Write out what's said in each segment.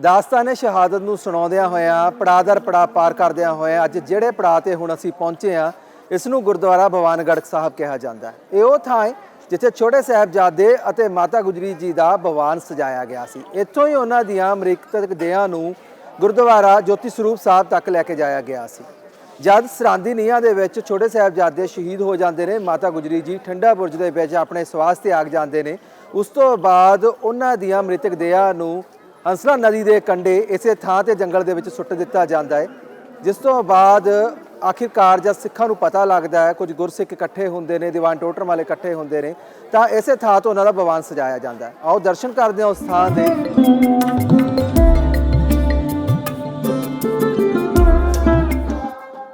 ਦਾਸਤਾਨੇ ਸ਼ਹਾਦਤ ਨੂੰ ਸੁਣਾਉਂਦਿਆਂ ਹੋਇਆਂ, ਪੜਾਅ ਦਰ ਪੜਾਅ ਪਾਰ ਕਰਦਿਆਂ ਹੋਇਆਂ, ਅੱਜ ਜਿਹੜੇ ਪੜਾਅ ਤੇ ਹੁਣ ਅਸੀਂ ਪਹੁੰਚੇ ਆ ਇਸ ਨੂੰ ਗੁਰਦੁਆਰਾ ਭਵਾਨਗੜ੍ਹ ਸਾਹਿਬ ਕਿਹਾ ਜਾਂਦਾ ਹੈ। ਇਹ ਉਹ ਥਾਂ ਹੈ ਜਿੱਥੇ ਛੋਟੇ ਸਾਹਿਬਜ਼ਾਦੇ ਅਤੇ ਮਾਤਾ ਗੁਜਰੀ ਜੀ ਦਾ ਭਵਾਨ ਸਜਾਇਆ ਗਿਆ ਸੀ। ਇੱਥੋਂ ਹੀ ਉਹਨਾਂ ਦੀਆਂ ਮ੍ਰਿਤਕ ਦੇਹਾਂ ਨੂੰ ਗੁਰਦੁਆਰਾ ਜੋਤੀ ਸਰੂਪ ਸਾਹਿਬ ਤੱਕ ਲੈ ਕੇ ਜਾਇਆ ਗਿਆ ਸੀ। ਜਦ ਸਰਾਂਦੀ ਨੀਹਾਂ ਦੇ ਵਿੱਚ ਛੋਟੇ ਸਾਹਿਬਜ਼ਾਦੇ ਸ਼ਹੀਦ ਹੋ ਜਾਂਦੇ ਨੇ, ਮਾਤਾ ਗੁਜਰੀ ਜੀ ਠੰਡਾ ਬੁਰਜ ਦੇ ਵਿੱਚ ਆਪਣੇ ਸਵਾਸ ਤੇ ਆਗ ਜਾਂਦੇ ਨੇ, ਉਸ ਤੋਂ ਬਾਅਦ ਉਹਨਾਂ ਦੀਆਂ ਮ੍ਰਿਤਕ ਦੇਹਾਂ ਨੂੰ ਹੰਸਲਾ ਨਦੀ ਦੇ ਕੰਢੇ ਇਸੇ ਥਾਂ ਤੇ ਜੰਗਲ ਦੇ ਵਿੱਚ ਸੁੱਟ ਦਿੱਤਾ ਜਾਂਦਾ ਹੈ, ਜਿਸ ਤੋਂ ਬਾਅਦ ਆਖਿਰਕਾਰ ਜਦ ਸਿੱਖਾਂ ਨੂੰ ਪਤਾ ਲੱਗਦਾ ਹੈ, ਕੁਝ ਗੁਰਸਿੱਖ ਇਕੱਠੇ ਹੁੰਦੇ ਨੇ, ਦੀਵਾਨ ਟੋਟਰ ਵਾਲੇ ਇਕੱਠੇ ਹੁੰਦੇ ਨੇ, ਤਾਂ ਇਸੇ ਥਾਂ ਤੋਂ ਉਹਨਾਂ ਦਾ ਬਵਾਨ ਸਜਾਇਆ ਜਾਂਦਾ ਹੈ। ਆਓ ਦਰਸ਼ਨ ਕਰਦੇ ਹਾਂ ਉਸ ਥਾਂ ਦੇ।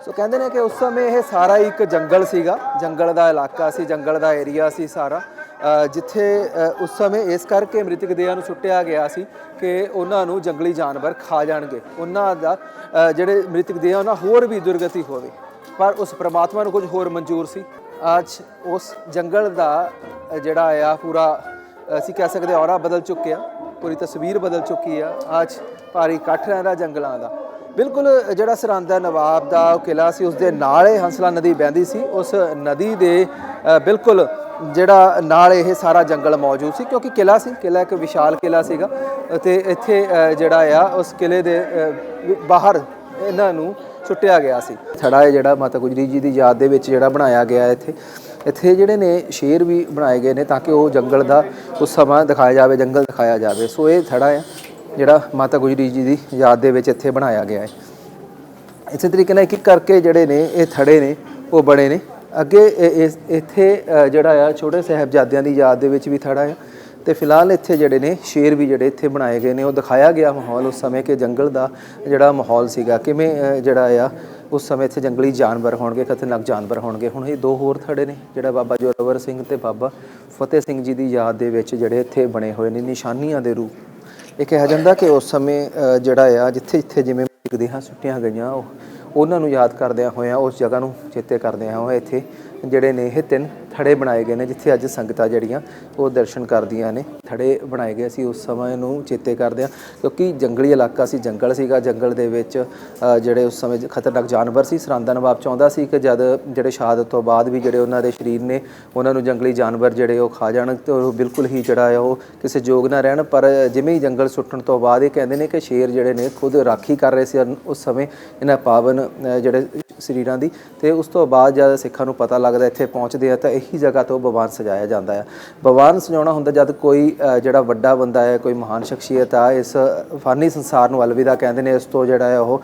ਸੋ ਕਹਿੰਦੇ ਨੇ ਕਿ ਉਸ ਸਮੇਂ ਇਹ ਸਾਰਾ ਹੀ ਇੱਕ ਜੰਗਲ ਸੀਗਾ, ਜੰਗਲ ਦਾ ਇਲਾਕਾ ਸੀ, ਜੰਗਲ ਦਾ ਏਰੀਆ ਸੀ ਸਾਰਾ। ਜਿੱਥੇ ਉਸ ਸਮੇਂ ਇਸ ਕਰਕੇ ਮ੍ਰਿਤਕ ਦੇਹਾਂ ਨੂੰ ਸੁੱਟਿਆ ਗਿਆ ਸੀ ਕਿ ਉਹਨਾਂ ਨੂੰ ਜੰਗਲੀ ਜਾਨਵਰ ਖਾ ਜਾਣਗੇ। ਉਹਨਾਂ ਦਾ ਜਿਹੜੇ ਮ੍ਰਿਤਕ ਦੇਹਾਂ ਉਹਨਾਂ ਹੋਰ ਵੀ ਦੁਰਗਤੀ ਹੋਵੇ। ਪਰ ਉਸ ਪ੍ਰਮਾਤਮਾ ਨੂੰ ਕੁਝ ਹੋਰ ਮਨਜ਼ੂਰ ਸੀ। ਅੱਜ ਉਸ ਜੰਗਲ ਦਾ ਜਿਹੜਾ ਆ, ਪੂਰਾ ਅਸੀਂ ਕਹਿ ਸਕਦੇ ਔਰਾ ਬਦਲ ਚੁੱਕਿਆ। ਪੂਰੀ ਤਸਵੀਰ ਬਦਲ ਚੁੱਕੀ ਆ। ਅੱਜ ਭਾਰੀ ਇਕੱਠ ਰਹਿੰਦਾ ਜੰਗਲਾਂ ਦਾ। ਬਿਲਕੁਲ, ਜਿਹੜਾ ਸਰਹੰਦਾ ਨਵਾਬ ਦਾ ਉਹ ਕਿਲਾ ਸੀ। ਉਸ ਦੇ ਨਾਲ ਹੀ ਹੰਸਲਾ ਨਦੀ ਵਹਿੰਦੀ ਸੀ। ਉਸ ਨਦੀ ਦੇ ਬਿਲਕੁਲ ਜਿਹੜਾ ਨਾਲ ਇਹ ਸਾਰਾ ਜੰਗਲ ਮੌਜੂਦ ਸੀ, ਕਿਉਂਕਿ ਕਿਲਾ ਸੀ ਕਿਲਾ ਇੱਕ ਵਿਸ਼ਾਲ ਕਿਲਾ ਸੀਗਾ ਤੇ ਇੱਥੇ ਜਿਹੜਾ ਆ, ਉਸ ਕਿਲੇ ਦੇ ਬਾਹਰ ਇਹਨਾਂ ਨੂੰ ਸੁੱਟਿਆ ਗਿਆ ਸੀ। ਥੜਾ ਹੈ ਜਿਹੜਾ ਮਾਤਾ ਗੁਜਰੀ ਜੀ ਦੀ ਯਾਦ ਦੇ ਵਿੱਚ ਜਿਹੜਾ ਬਣਾਇਆ ਗਿਆ ਇੱਥੇ ਇੱਥੇ ਜਿਹੜੇ ਨੇ ਸ਼ੇਰ ਵੀ ਬਣਾਏ ਗਏ ਨੇ ਤਾਂ ਕਿ ਉਹ ਜੰਗਲ ਦਾ ਉਸ ਸਮਾਂ ਦਿਖਾਇਆ ਜਾਵੇ, ਜੰਗਲ ਦਿਖਾਇਆ ਜਾਵੇ। ਸੋ ਇਹ ਥੜਾ ਹੈ ਜਿਹੜਾ ਮਾਤਾ ਗੁਜਰੀ ਜੀ ਦੀ ਯਾਦ ਦੇ ਵਿੱਚ ਇੱਥੇ ਬਣਾਇਆ ਗਿਆ ਹੈ। ਇਸੇ ਤਰੀਕੇ ਨਾਲ ਇੱਕ ਇੱਕ ਕਰਕੇ ਜਿਹੜੇ ਨੇ, ਇਹ ਥੜੇ ਨੇ, ਉਹ ਬਣੇ ਨੇ। ਅੱਗੇ ਇਸ ਇੱਥੇ ਜਿਹੜਾ ਆ, ਛੋਟੇ ਸਾਹਿਬਜ਼ਾਦਿਆਂ ਦੀ ਯਾਦ ਦੇ ਵਿੱਚ ਵੀ ਥੜਾ ਆ। ਤੇ ਫਿਲਹਾਲ ਇੱਥੇ ਜਿਹੜੇ ਨੇ, ਸ਼ੇਰ ਵੀ ਜਿਹੜੇ ਇੱਥੇ ਬਣਾਏ ਗਏ ਨੇ, ਉਹ ਦਿਖਾਇਆ ਗਿਆ ਮਾਹੌਲ ਉਸ ਸਮੇਂ ਕਿ ਜੰਗਲ ਦਾ ਜਿਹੜਾ ਮਾਹੌਲ ਸੀਗਾ। ਕਿਵੇਂ ਜਿਹੜਾ ਆ, ਉਸ ਸਮੇਂ ਇੱਥੇ ਜੰਗਲੀ ਜਾਨਵਰ ਹੋਣਗੇ, ਖਤਰਨਾਕ ਜਾਨਵਰ ਹੋਣਗੇ। ਹੁਣ ਇਹ ਦੋ ਹੋਰ ਥੜੇ ਨੇ, ਜਿਹੜਾ ਬਾਬਾ ਜੋਰਾਵਰ ਸਿੰਘ ਤੇ ਬਾਬਾ ਫਤਿਹ ਸਿੰਘ ਜੀ ਦੀ ਯਾਦ ਦੇ ਵਿੱਚ ਜਿਹੜੇ ਇੱਥੇ ਬਣੇ ਹੋਏ ਨੇ, ਨਿਸ਼ਾਨੀਆਂ ਦੇ ਰੂਪ। ਇਹ ਕਿਹਾ ਜਾਂਦਾ ਕਿ ਉਸ ਸਮੇਂ ਜਿਹੜਾ ਆ ਜਿੱਥੇ ਜਿੱਥੇ ਜਿਵੇਂ ਦੇਹਾਂ ਸੁੱਟੀਆਂ ਗਈਆਂ, ਉਹ ਉਹਨਾਂ ਨੂੰ ਯਾਦ ਕਰਦਿਆਂ ਹੋਇਆਂ, ਉਸ ਜਗ੍ਹਾ ਨੂੰ ਚੇਤੇ ਕਰਦਿਆਂ ਹੋਇਆਂ ਇੱਥੇ ਜਿਹੜੇ ਨੇ ਇਹ ਤਿੰਨ ਥੜੇ ਬਣਾਏ ਗਏ ਨੇ, ਜਿੱਥੇ ਅੱਜ ਸੰਗਤਾਂ ਜਿਹੜੀਆਂ ਉਹ ਦਰਸ਼ਨ ਕਰਦੀਆਂ ਨੇ। ਥੜੇ ਬਣਾਏ ਗਏ ਅਸੀਂ ਉਸ ਸਮੇਂ ਨੂੰ ਚੇਤੇ ਕਰਦੇ ਹਾਂ, ਕਿਉਂਕਿ ਜੰਗਲੀ ਇਲਾਕਾ ਸੀ, ਜੰਗਲ ਸੀਗਾ। ਜੰਗਲ ਦੇ ਵਿੱਚ ਜਿਹੜੇ ਉਸ ਸਮੇਂ ਖਤਰਨਾਕ ਜਾਨਵਰ ਸੀ, ਸਰਹੰਦਾ ਨਵਾਬ ਚਾਹੁੰਦਾ ਸੀ ਕਿ ਜਦ ਜਿਹੜੇ ਸ਼ਹਾਦਤ ਤੋਂ ਬਾਅਦ ਵੀ ਜਿਹੜੇ ਉਹਨਾਂ ਦੇ ਸਰੀਰ ਨੇ, ਉਹਨਾਂ ਨੂੰ ਜੰਗਲੀ ਜਾਨਵਰ ਜਿਹੜੇ ਉਹ ਖਾ ਜਾਣ, ਤੇ ਉਹ ਬਿਲਕੁਲ ਹੀ ਜਿਹੜਾ ਆ, ਉਹ ਕਿਸੇ ਯੋਗ ਨਾ ਰਹਿਣ। ਪਰ ਜਿਵੇਂ ਹੀ ਜੰਗਲ ਸੁੱਟਣ ਤੋਂ ਬਾਅਦ ਇਹ ਕਹਿੰਦੇ ਨੇ ਕਿ ਸ਼ੇਰ ਜਿਹੜੇ ਨੇ, ਖੁਦ ਰਾਖੀ ਕਰ ਰਹੇ ਸੀ ਉਸ ਸਮੇਂ ਇਹਨਾਂ ਪਾਵਨ ਜਿਹੜੇ ਸਰੀਰਾਂ ਦੀ। ਤੇ ਉਸ ਤੋਂ ਬਾਅਦ ਜਦ ਸਿੱਖਾਂ ਨੂੰ ਪਤਾ ਲੱਗਦਾ ਇੱਥੇ ਪਹੁੰਚਦੇ ਆ, ਤਾਂ ਇਹ ਹੀ ਜਗ੍ਹਾ ਤੋਂ ਬਵਾਨ ਸਜਾਇਆ ਜਾਂਦਾ ਹੈ। ਭਗਵਾਨ ਸਜਾਉਣਾ ਹੁੰਦਾ ਜਦ ਕੋਈ ਜਿਹੜਾ ਵੱਡਾ ਬੰਦਾ ਹੈ, ਕੋਈ ਮਹਾਨ ਸ਼ਖਸੀਅਤ ਆ, ਇਸ ਫਾਨੀ ਸੰਸਾਰ ਨੂੰ ਅਲਵਿਦਾ ਕਹਿੰਦੇ ਨੇ, ਇਸ ਤੋਂ ਜਿਹੜਾ ਹੈ ਉਹ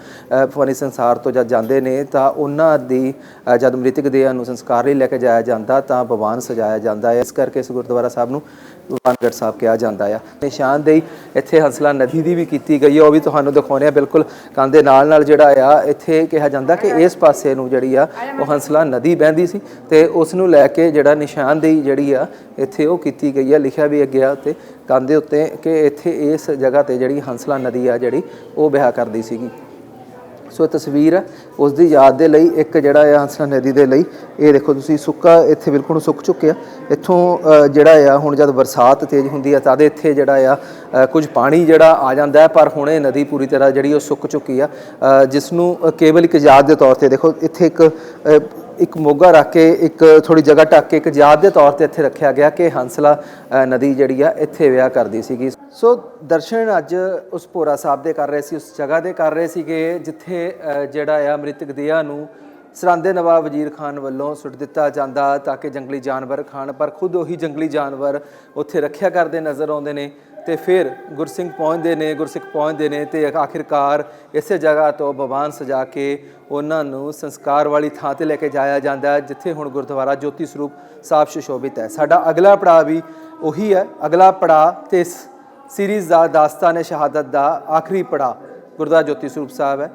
ਫਾਨੀ ਸੰਸਾਰ ਤੋਂ ਜਦ ਜਾਂਦੇ ਨੇ ਤਾਂ ਉਹਨਾਂ ਦੀ ਜਦ ਮ੍ਰਿਤਕ ਦੇਹਾਂ ਨੂੰ ਸੰਸਕਾਰ ਲਈ ਲੈ ਕੇ ਜਾਇਆ ਜਾਂਦਾ ਤਾਂ ਬਵਾਨ ਸਜਾਇਆ ਜਾਂਦਾ ਹੈ। ਇਸ ਕਰਕੇ ਇਸ ਗੁਰਦੁਆਰਾ ਸਾਹਿਬ ਨੂੰ ਭਗਵਾਨਗੜ੍ਹ ਸਾਹਿਬ ਕਿਹਾ ਜਾਂਦਾ ਆ। ਨਿਸ਼ਾਨਦੇਹੀ ਇੱਥੇ ਹੰਸਲਾ ਨਦੀ ਦੀ ਵੀ ਕੀਤੀ ਗਈ ਹੈ ਉਹ ਵੀ ਤੁਹਾਨੂੰ ਦਿਖਾਉਣੇ ਆ। ਬਿਲਕੁਲ ਕੰਨ ਦੇ ਨਾਲ ਨਾਲ ਜਿਹੜਾ ਆ, ਇੱਥੇ ਕਿਹਾ ਜਾਂਦਾ ਕਿ ਇਸ ਪਾਸੇ ਨੂੰ ਜਿਹੜੀ ਆ, ਉਹ ਹੰਸਲਾ ਨਦੀ ਵਹਿੰਦੀ ਸੀ ਤੇ ਉਸ ਨੂੰ ਲੈ ਕੇ ਜਿਹੜਾ ਨਿਸ਼ਾਨਦੇਹੀ ਜਿਹੜੀ ਆ, ਇੱਥੇ ਉਹ ਕੀਤੀ ਗਈ ਆ, ਲਿਖਿਆ ਵੀ ਅੱਗੇ ਆ ਉੱਤੇ ਕੰਨ ਦੇ ਉੱਤੇ ਕਿ ਇੱਥੇ ਇਸ ਜਗ੍ਹਾ ਤੇ ਜਿਹੜੀ ਹੰਸਲਾ ਨਦੀ ਆ, ਜਿਹੜੀ ਉਹ ਵਿਆਹ ਕਰਦੀ ਸੀਗੀ। ਸੋ ਇਹ ਤਸਵੀਰ ਹੈ ਉਸ ਦੀ ਯਾਦ ਦੇ ਲਈ ਇੱਕ ਜਿਹੜਾ ਆ ਹੰਸਾ ਨਦੀ ਦੇ ਲਈ। ਇਹ ਦੇਖੋ ਤੁਸੀਂ ਸੁੱਕਾ ਇੱਥੇ ਬਿਲਕੁਲ ਸੁੱਕ ਚੁੱਕਿਆ। ਇੱਥੋਂ ਜਿਹੜਾ ਆ ਹੁਣ ਜਦ ਬਰਸਾਤ ਤੇਜ਼ ਹੁੰਦੀ ਹੈ ਤਦ ਇੱਥੇ ਜਿਹੜਾ ਆ ਕੁਝ ਪਾਣੀ ਜਿਹੜਾ ਆ ਜਾਂਦਾ ਪਰ ਹੁਣ ਇਹ ਨਦੀ ਪੂਰੀ ਤਰ੍ਹਾਂ ਜਿਹੜੀ ਉਹ ਸੁੱਕ ਚੁੱਕੀ ਆ। ਜਿਸ ਨੂੰ ਕੇਵਲ ਇੱਕ ਯਾਦ ਦੇ ਤੌਰ ਤੇ ਦੇਖੋ, ਇੱਥੇ ਇੱਕ ਇੱਕ ਮੋਗਾ ਰੱਖ ਕੇ ਇੱਕ ਥੋੜੀ ਜਗ੍ਹਾ ਢੱਕ ਕੇ ਇੱਕ ਯਾਦ ਦੇ ਤੌਰ ਤੇ ਇੱਥੇ ਰੱਖਿਆ ਗਿਆ ਕਿ ਹੰਸਲਾ ਨਦੀ ਜਿਹੜੀ ਆ ਇੱਥੇ ਵਿਆਹ ਕਰਦੀ ਸੀਗੀ। ਸੋ ਦਰਸ਼ਨ ਅੱਜ ਉਸ ਭੋਰਾ ਸਾਹਿਬ ਦੇ ਕਰ ਰਹੇ ਸੀ, ਉਸ ਜਗ੍ਹਾ ਦੇ ਕਰ ਰਹੇ ਸੀਗੇ, ਜਿੱਥੇ ਜਿਹੜਾ ਆ ਮ੍ਰਿਤਕ ਦੇਹਾਂ ਨੂੰ ਸਰਾਂਦੇ ਨਵਾਬ ਵਜ਼ੀਰ ਖਾਨ ਵੱਲੋਂ ਸੁੱਟ ਦਿੱਤਾ ਜਾਂਦਾ ਤਾਂ ਕਿ ਜੰਗਲੀ ਜਾਨਵਰ ਖਾਣ, ਪਰ ਖੁਦ ਉਹੀ ਜੰਗਲੀ ਜਾਨਵਰ ਉੱਥੇ ਰੱਖਿਆ ਕਰਦੇ ਨਜ਼ਰ ਆਉਂਦੇ ਨੇ। ਤੇ ਫਿਰ ਗੁਰਸਿੰਘ ਪਹੁੰਚਦੇ ਨੇ, ਗੁਰਸਿੱਖ ਪਹੁੰਚਦੇ ਨੇ ਤੇ ਆਖਿਰਕਾਰ ਇਸੇ ਜਗ੍ਹਾ ਤੋਂ ਬਵਾਨ ਸਜਾ ਕੇ ਉਹਨਾਂ ਨੂੰ ਸੰਸਕਾਰ ਵਾਲੀ ਥਾਂ ਤੇ ਲੈ ਕੇ ਜਾਇਆ ਜਾਂਦਾ ਜਿੱਥੇ ਹੁਣ ਗੁਰਦੁਆਰਾ ਜੋਤੀ ਸਰੂਪ ਸਾਹਿਬ ਸੁਸ਼ੋਭਿਤ ਹੈ। ਸਾਡਾ ਅਗਲਾ ਪੜਾਅ ਵੀ ਉਹੀ ਹੈ। ਅਗਲਾ ਪੜਾਅ ਤੇ ਇਸ ਸੀਰੀਜ਼ ਦਾ ਦਾਸਤਾਨ ਸ਼ਹਾਦਤ ਦਾ ਆਖਰੀ ਪੜਾਅ ਗੁਰਦੁਆਰਾ ਜੋਤੀ ਸਰੂਪ ਸਾਹਿਬ ਹੈ।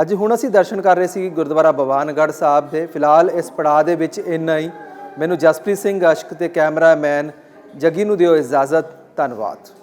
ਅੱਜ ਹੁਣ ਅਸੀਂ ਦਰਸ਼ਨ ਕਰ ਰਹੇ ਸੀ ਗੁਰਦੁਆਰਾ ਭਵਾਨਗੜ੍ਹ ਸਾਹਿਬ ਦੇ। ਫਿਲਹਾਲ ਇਸ ਪੜਾਅ ਦੇ ਵਿੱਚ ਇੰਨਾ ਹੀ। ਮੈਨੂੰ ਜਸਪ੍ਰੀਤ ਸਿੰਘ ਅਸ਼ਕ ਤੇ ਕੈਮਰਾਮੈਨ ਜੱਗੀ ਨੂੰ ਦਿਓ ਇਜਾਜ਼ਤ। ਧੰਨਵਾਦ।